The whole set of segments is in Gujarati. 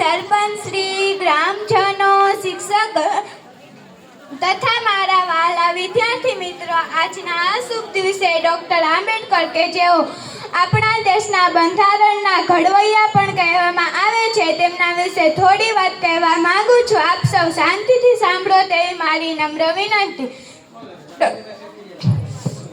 સરપંચ શ્રી ગ્રામજનો, શિક્ષક તથા મારા વાલા વિદ્યાર્થી મિત્રો, આજના આ શુભ દિવસે ડૉક્ટર આંબેડકર કે જેઓ આપણા દેશના બંધારણના ઘડવૈયા પણ કહેવામાં આવે છે, તેમના વિશે થોડી વાત કહેવા માંગુ છું. આપ સૌ શાંતિથી સાંભળો તેવી મારી નમ્ર વિનંતી.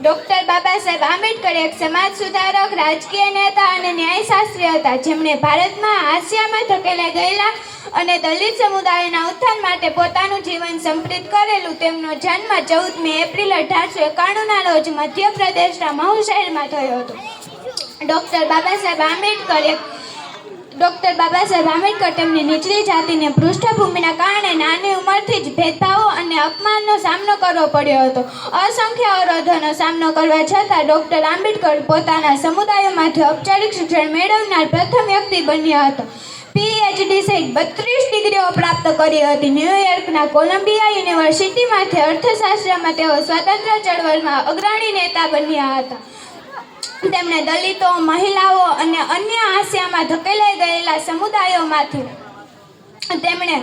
ડૉક્ટર બાબા સાહેબ આંબેડકર એક સમાજ સુધારક, રાજકીય નેતા અને ન્યાયશાસ્ત્રી હતા, જેમણે ભારતમાં હાસ્યામાં ધકેલા ગયેલા અને દલિત સમુદાયના ઉત્થાન માટે પોતાનું જીવન સમર્પિત કરેલું તેમનો જન્મ ચૌદમી એપ્રિલ અઢારસો એકાણુંના રોજ મધ્યપ્રદેશના મહુ શહેરમાં થયો હતો. ડૉક્ટર બાબા સાહેબ આંબેડકર એક ડૉક્ટર બાબા સાહેબ આંબેડકર તેમની નીચલી જાતિને પૃષ્ઠભૂમિના કારણે નાની ઉંમરથી જ ભેદભાવો અને અપમાનનો સામનો કરવો પડ્યો હતો. અસંખ્ય અવરોધોનો સામનો કરવા છતાં ડૉક્ટર આંબેડકર પોતાના સમુદાયોમાંથી ઔપચારિક શિક્ષણ મેળવનાર પ્રથમ વ્યક્તિ બન્યા હતા. પીએચડી સહિત બત્રીસ ડિગ્રીઓ પ્રાપ્ત કરી હતી. ન્યૂયોર્કના કોલંબિયા યુનિવર્સિટીમાંથી અર્થશાસ્ત્રમાં તેઓ સ્વતંત્ર ચળવળમાં અગ્રણી નેતા બન્યા હતા. તેમણે દલિતો, મહિલાઓ અને અન્ય આસિયામાં ધકેલાઈ ગયેલા સમુદાયોમાંથી તેમણે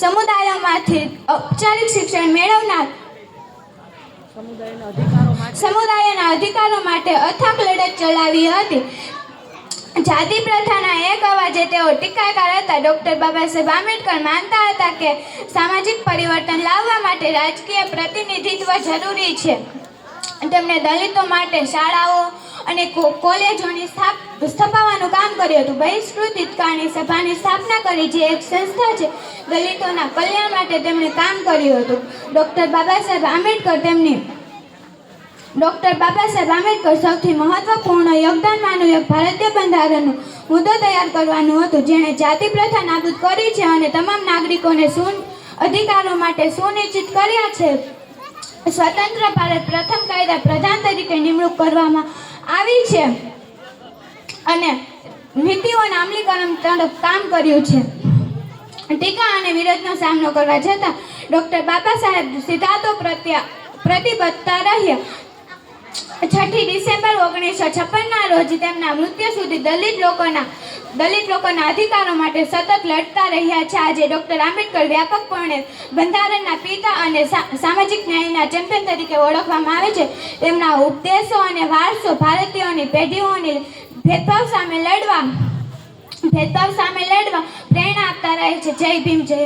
સમુદાયોમાંથી ઔપચારિક શિક્ષણ મેળવનાર સમુદાયના અધિકારો માટે અથાગ લડત ચલાવી હતી. જાતિ પ્રથાના એક અવાજે તેઓ ટીકાકાર હતા. ડૉક્ટર બાબા સાહેબ આંબેડકર માનતા હતા કે સામાજિક પરિવર્તન લાવવા માટે રાજકીય પ્રતિનિધિત્વ જરૂરી છે. તેમણે દલિતો માટે શાળાઓ અને કોલેજોની સ્થાપ, સ્થાપવાનું કામ કર્યું હતું. બહિષ્કૃત હિતકારની સભાની સ્થાપના કરી, જે એક સંસ્થા છે. દલિતોના કલ્યાણ માટે તેમણે કામ કર્યું હતું. ડૉક્ટર બાબા સાહેબ આંબેડકર તેમની ડૉક્ટર બાબા સાહેબ આંબેડકર સૌથી મહત્વપૂર્ણ યોગદાનમાંનું એક ભારતીય બંધારણનું મુદ્દો તૈયાર કરવાનું હતું, જેણે જાતિ પ્રથા નાબૂદ કરી છે અને તમામ નાગરિકોને સુન અધિકારો માટે સુનિશ્ચિત કર્યા છે. સ્વતંત્ર ભારત પ્રથમ કાયદા પ્રધાન તરીકે નિમણૂક કરવામાં આવી છે અને નીતિઓના અમલીકરણ તરફ કામ કર્યું છે. ટીકા અને વિરોધનો સામનો કરવા જતાં ડૉક્ટર બાબા સાહેબ સિદ્ધાંતો પ્રત્યે પ્રતિબદ્ધતા રહ્યા છઠ્ઠી ડિસેમ્બર ઓગણીસો છપ્પનના રોજ તેમના મૃત્યુ સુધી દલિત લોકોના દલિત લોકોના અધિકારો માટે સતત લડતા રહ્યા છે. આજે ડૉક્ટર આંબેડકર વ્યાપકપણે બંધારણના પિતા અને સામાજિક ન્યાયના ચેમ્પિયન તરીકે ઓળખવામાં આવે છે. તેમના ઉપદેશો અને વારસો ભારતીયોની પેઢીઓની ભેદભાવ સામે લડવા ભેદભાવ સામે લડવા પ્રેરણા આપતા રહે છે. જય ભીમ જય